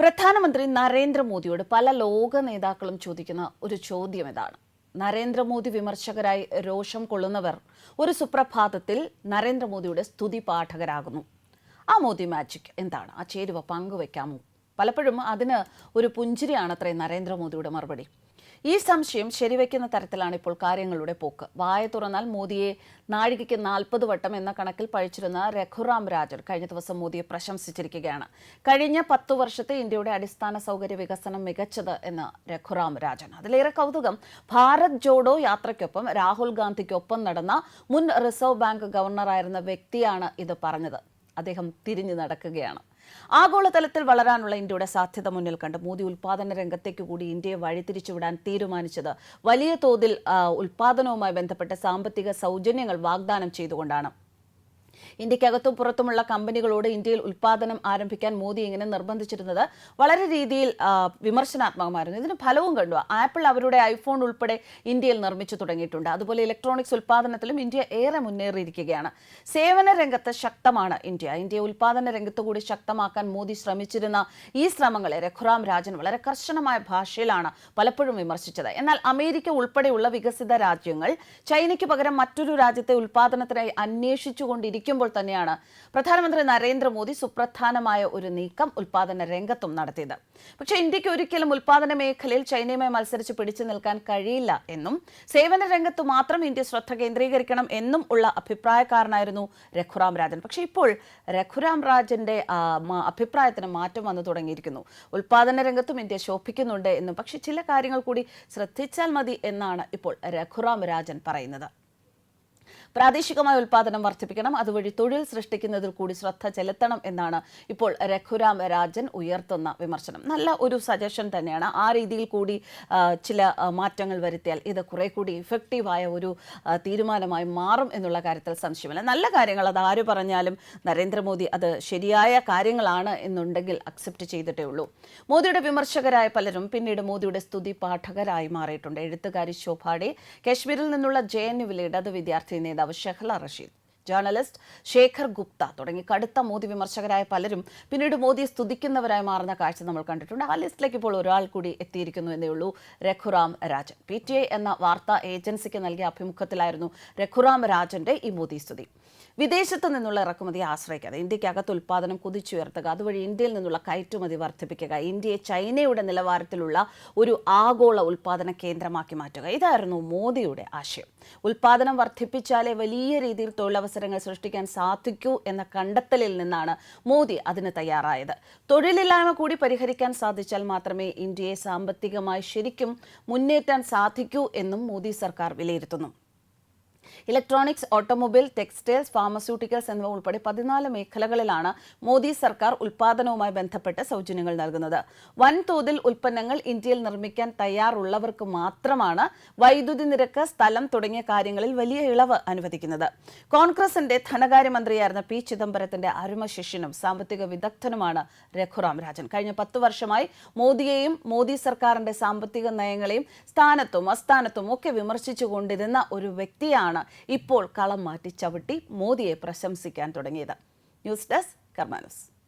പ്രധാനമന്ത്രി നരേന്ദ്രമോദിയോട് പല ലോക നേതാക്കളും ചോദിക്കുന്ന ഒരു ചോദ്യം ഇതാണ്. നരേന്ദ്രമോദി വിമർശകരായി രോഷം കൊള്ളുന്നവർ ഒരു സുപ്രഭാതത്തിൽ നരേന്ദ്രമോദിയുടെ സ്തുതി പാഠകരാകുന്നു. ആ മോദി മാജിക് എന്താണ്? ആ ചേരുവ പങ്കുവെക്കാമോ? പലപ്പോഴും അതിന് ഒരു പുഞ്ചിരിയാണത്രേ നരേന്ദ്രമോദിയുടെ മറുപടി. ഈ സംശയം ശരിവെക്കുന്ന തരത്തിലാണ് ഇപ്പോൾ കാര്യങ്ങളുടെ പോക്ക്. വായ തുറന്നാൽ മോദിയെ നാഴികയ്ക്ക് നാൽപ്പത് വട്ടം എന്ന കണക്കിൽ പഴിച്ചിരുന്ന രഘുറാം രാജൻ കഴിഞ്ഞ ദിവസം മോദിയെ പ്രശംസിച്ചിരിക്കുകയാണ്. കഴിഞ്ഞ പത്തു വർഷത്തെ ഇന്ത്യയുടെ അടിസ്ഥാന സൗകര്യ വികസനം മികച്ചത് എന്ന് രഘുറാം രാജൻ. അതിലേറെ കൗതുകം ഭാരത് ജോഡോ യാത്രയ്ക്കൊപ്പം രാഹുൽ ഗാന്ധിക്കൊപ്പം നടന്ന മുൻ റിസർവ് ബാങ്ക് ഗവർണറായിരുന്ന വ്യക്തിയാണ് ഇത് പറഞ്ഞത്. അദ്ദേഹം തിരിഞ്ഞു നടക്കുകയാണ്. ആഗോളതലത്തിൽ വളരാനുള്ള ഇന്ത്യയുടെ സാധ്യത മുന്നിൽ കണ്ട് മോദി ഉൽപാദന രംഗത്തേക്ക് കൂടി ഇന്ത്യയെ വഴിതിരിച്ചുവിടാൻ തീരുമാനിച്ചത്. വലിയ തോതിൽ ഉൽപാദനവുമായി ബന്ധപ്പെട്ട സാമ്പത്തിക സൗജന്യങ്ങൾ വാഗ്ദാനം ചെയ്തുകൊണ്ടാണ്. ഇന്ത്യക്കകത്തും പുറത്തുമുള്ള കമ്പനികളോട് ഇന്ത്യയിൽ ഉൽപാദനം ആരംഭിക്കാൻ മോദി ഇങ്ങനെ നിർബന്ധിച്ചിരുന്നത് വളരെ രീതിയിൽ വിമർശനാത്മകമായിരുന്നു. ഇതിന് ഫലവും കണ്ടു. ആപ്പിൾ അവരുടെ ഐഫോൺ ഉൾപ്പെടെ ഇന്ത്യയിൽ നിർമ്മിച്ചു തുടങ്ങിയിട്ടുണ്ട്. അതുപോലെ ഇലക്ട്രോണിക്സ് ഉൽപാദനത്തിലും ഇന്ത്യ ഏറെ മുന്നേറിയിരിക്കുകയാണ്. സേവന രംഗത്ത് ശക്തമാണ് ഇന്ത്യ. ഇന്ത്യ ഉൽപാദന രംഗത്ത് കൂടി ശക്തമാക്കാൻ മോദി ശ്രമിച്ചിരുന്ന ഈ ശ്രമങ്ങളെ രഘുറാം രാജൻ വളരെ കർശനമായ ഭാഷയിലാണ് പലപ്പോഴും വിമർശിച്ചത്. എന്നാൽ അമേരിക്ക ഉൾപ്പെടെയുള്ള വികസിത രാജ്യങ്ങൾ ചൈനയ്ക്ക് പകരം മറ്റൊരു രാജ്യത്തെ ഉൽപാദനത്തിനായി അന്വേഷിച്ചുകൊണ്ടിരിക്കുമ്പോൾ തന്നെയാണ് പ്രധാനമന്ത്രി നരേന്ദ്രമോദി സുപ്രധാനമായ ഒരു നീക്കം ഉൽപാദന രംഗത്തും നടത്തിയത്. പക്ഷേ ഇന്ത്യയ്ക്ക് ഒരിക്കലും ഉൽപാദന മേഖലയിൽ ചൈനയുമായി മത്സരിച്ച് പിടിച്ചു നിൽക്കാൻ കഴിയില്ല എന്നും സേവന രംഗത്ത് മാത്രം ഇന്ത്യ ശ്രദ്ധ കേന്ദ്രീകരിക്കണം എന്നും ഉള്ള അഭിപ്രായക്കാരനായിരുന്നു രഘുറാം രാജൻ. പക്ഷേ ഇപ്പോൾ രഘുറാം രാജന്റെ അഭിപ്രായത്തിന് മാറ്റം വന്നു തുടങ്ങിയിരിക്കുന്നു. ഉൽപാദന രംഗത്തും ഇന്ത്യ ശോഭിക്കുന്നുണ്ട് എന്നും പക്ഷേ ചില കാര്യങ്ങൾ കൂടി ശ്രദ്ധിച്ചാൽ മതി എന്നാണ് ഇപ്പോൾ രഘുറാം രാജൻ പറയുന്നത്. പ്രാദേശികമായ ഉൽപാദനം വർദ്ധിപ്പിക്കണം. അതുവഴി തൊഴിൽ സൃഷ്ടിക്കുന്നതിൽ കൂടി ശ്രദ്ധ ചെലുത്തണം എന്നാണ് ഇപ്പോൾ രഘുരാം രാജൻ ഉയർത്തുന്ന വിമർശനം. നല്ല ഒരു സജഷൻ തന്നെയാണ്. ആ രീതിയിൽ കൂടി ചില മാറ്റങ്ങൾ വരുത്തിയാൽ ഇത് കുറെ കൂടി ഇഫക്റ്റീവായ ഒരു തീരുമാനമായി മാറും എന്നുള്ള കാര്യത്തിൽ സംശയമില്ല. നല്ല കാര്യങ്ങൾ അത് ആര് പറഞ്ഞാലും നരേന്ദ്രമോദി അത് ശരിയായ കാര്യങ്ങളാണ് എന്നുണ്ടെങ്കിൽ അക്സെപ്റ്റ് ചെയ്തിട്ടേ ഉള്ളൂ. മോദിയുടെ വിമർശകരായ പലരും പിന്നീട് മോദിയുടെ സ്തുതി പാഠകരായി മാറിയിട്ടുണ്ട്. എഴുത്തുകാരി ശോഭാഡെ കശ്മീരിൽ നിന്നുള്ള ജെ എൻ യുവിലെ ഇടത് വിദ്യാർത്ഥി നേതാവ് செய்தார் ஷெஹ்லா ரஷீத். ജേർണലിസ്റ്റ് ശേഖർ ഗുപ്ത തുടങ്ങി കടുത്ത മോദി വിമർശകരായ പലരും പിന്നീട് മോദിയെ സ്തുതിക്കുന്നവരായി മാറുന്ന കാഴ്ച നമ്മൾ കണ്ടിട്ടുണ്ട്. ആ ലിസ്റ്റിലേക്ക് ഇപ്പോൾ ഒരാൾ കൂടി എത്തിയിരിക്കുന്നു എന്നേ ഉള്ളൂ Raghuram Rajan. P T I എന്ന വാർത്താ ഏജൻസിക്ക് നൽകിയ അഭിമുഖത്തിലായിരുന്നു രഘുറാം രാജന്റെ ഈ മോദി സ്തുതി. വിദേശത്ത് നിന്നുള്ള ഇറക്കുമതിയെ ആശ്രയിക്കാതെ ഇന്ത്യക്കകത്ത് ഉൽപ്പാദനം കുതിച്ചുയർത്തുക അതുവഴി ഇന്ത്യയിൽ നിന്നുള്ള കയറ്റുമതി വർദ്ധിപ്പിക്കുക ഇന്ത്യയെ ചൈനയുടെ നിലവാരത്തിലുള്ള ഒരു ആഗോള ഉൽപ്പാദന കേന്ദ്രമാക്കി മാറ്റുക. ഇതായിരുന്നു മോദിയുടെ ആശയം. ഉൽപ്പാദനം വർദ്ധിപ്പിച്ചാലേ വലിയ രീതിയിൽ തൊഴിലവസരങ്ങൾ സൃഷ്ടിക്കാൻ സാധിക്കൂ എന്ന കണ്ടെത്തലിൽ നിന്നാണ് മോദി അതിന് തയ്യാറായത്. തൊഴിലില്ലായ്മ കൂടി പരിഹരിക്കാൻ സാധിച്ചാൽ മാത്രമേ ഇന്ത്യയെ സാമ്പത്തികമായി ശരിക്കും മുന്നേറ്റാൻ സാധിക്കൂ എന്നും മോദി സർക്കാർ വിലയിരുത്തുന്നു. ഇലക്ട്രോണിക്സ് ഓട്ടോമൊബൈൽ ടെക്സ്റ്റൈൽസ് ഫാർമസ്യൂട്ടിക്കൽസ് എന്നിവ ഉൾപ്പെടെ പതിനാല് മേഖലകളിലാണ് മോദി സർക്കാർ ഉൽപാദനവുമായി ബന്ധപ്പെട്ട് സൗജന്യങ്ങൾ നൽകുന്നത്. വൻതോതിൽ ഉൽപ്പന്നങ്ങൾ ഇന്ത്യയിൽ നിർമ്മിക്കാൻ തയ്യാറുള്ളവർക്ക് മാത്രമാണ് വൈദ്യുതി നിരക്ക് സ്ഥലം തുടങ്ങിയ കാര്യങ്ങളിൽ വലിയ ഇളവ് അനുവദിക്കുന്നത്. കോൺഗ്രസിന്റെ ധനകാര്യമന്ത്രിയായിരുന്ന പി ചിദംബരത്തിന്റെ അരുമ ശിഷ്യനും സാമ്പത്തിക വിദഗ്ധനുമാണ് രഘുറാം രാജൻ. കഴിഞ്ഞ പത്ത് വർഷമായി മോദിയെയും മോദി സർക്കാരിന്റെ സാമ്പത്തിക നയങ്ങളെയും സ്ഥാനത്തും അസ്ഥാനത്തും ഒക്കെ വിമർശിച്ചുകൊണ്ടിരുന്ന ഒരു വ്യക്തിയാണ് ഇപ്പോൾ കളം മാറ്റി ചവിട്ടി മോദിയെ പ്രശംസിക്കാൻ തുടങ്ങിയത്. News desk കർമാനസ്